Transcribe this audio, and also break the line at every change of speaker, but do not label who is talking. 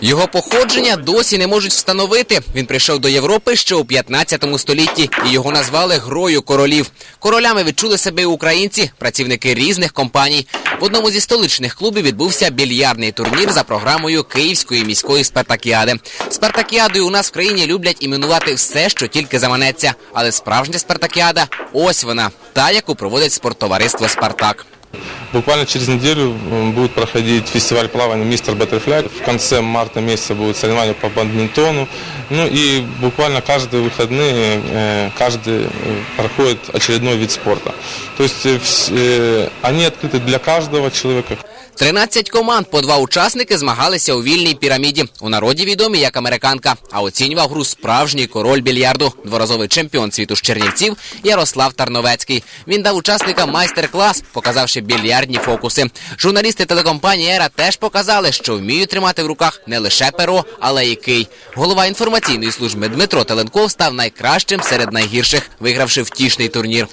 Його походження досі не можуть встановити. Він прийшов до Європи ще у 15 столітті, і його назвали грою королів. Королями відчули себе українці, працівники різних компаній. В одному зі столичних клубів відбувся більярдний турнір за програмою Київської міської спартакіади. Спартакіадою у нас в країні люблять іменувати все, що тільки заманеться. Але справжня спартакіада ось вона, та яку проводить спорттовариство Спартак.
Буквально через неделю м, будет проходить фестиваль плавания «Мистер Баттерфляй». В конце марта месяца будут соревнования по бадминтону. Ну и буквально каждые выходные э, каждый э, проходит очередной вид спорта. То есть э, вс- э, они открыты для каждого человека.
13 команд по два учасники змагалися у вільній піраміді. У народі відомі як американка. А оцінював гру справжній король більярду, дворазовий чемпіон світу з Чернівців Ярослав Тарновецький. Він дав учасникам майстер-клас, показавши більярдні фокуси. Журналісти телекомпанії Ера теж показали, що вміють тримати в руках не лише перо, але й кий. Голова інформаційної служби Дмитро Теленков став найкращим серед найгірших, вигравши втішний турнір.